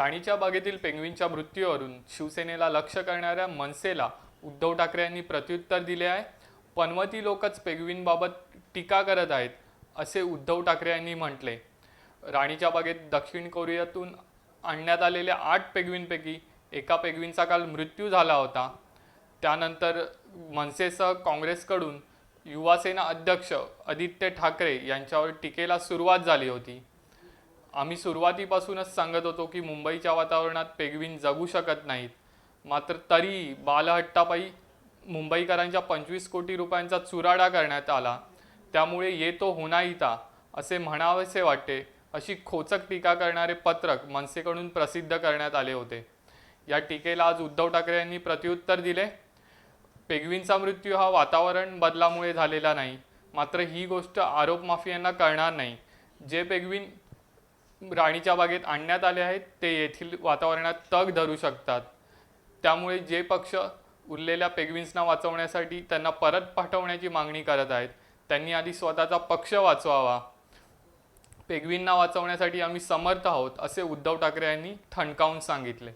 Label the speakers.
Speaker 1: राणीच्या बागेतील पेंग्विनच्या मृत्यूवरून शिवसेनेला लक्ष करणाऱ्या मनसेला उद्धव ठाकरे यांनी प्रत्युत्तर दिले आहे. पनवती लोकच पेंग्विनबाबत टीका करत आहेत असे उद्धव ठाकरे यांनी म्हटले. राणीच्या बागेत दक्षिण कोरियातून आणण्यात आलेल्या आठ पेंग्विनपैकी एका पेंग्विनचा काल मृत्यू झाला होता. त्यानंतर मनसेसह काँग्रेसकडून युवासेना अध्यक्ष आदित्य ठाकरे यांच्यावर टीकेला सुरुवात झाली होती. आम्ही सुरुवातीपासूनच सांगत होतो की मुंबईच्या वातावरणात पेगविन जगू शकत नाहीत. मात्र तरी बालहट्टापायी मुंबईकरांच्या पंचवीस कोटी रुपयांचा चुराडा करण्यात आला. त्यामुळे येतो होनाईता असे म्हणावेसे वाटते अशी खोचक टीका करणारे पत्रक मनसेकडून प्रसिद्ध करण्यात आले होते. या टीकेला आज उद्धव ठाकरे यांनी प्रत्युत्तर दिले. पेगविनचा मृत्यू हा वातावरण बदलामुळे झालेला नाही. मात्र ही गोष्ट आरोप माफियांना कळणार नाही. जे पेगवीन राणीच्या बागेत आणण्यात आले आहेत ते येथील वातावरणात तग धरू शकतात. त्यामुळे जे पक्ष उरलेल्या पेग्विन्सना वाचवण्यासाठी त्यांना परत पाठवण्याची मागणी करत आहेत त्यांनी आधी स्वतःचा पक्ष वाचवावा. पेग्विनना वाचवण्यासाठी आम्ही समर्थ आहोत असे उद्धव ठाकरे यांनी ठणकावून सांगितले.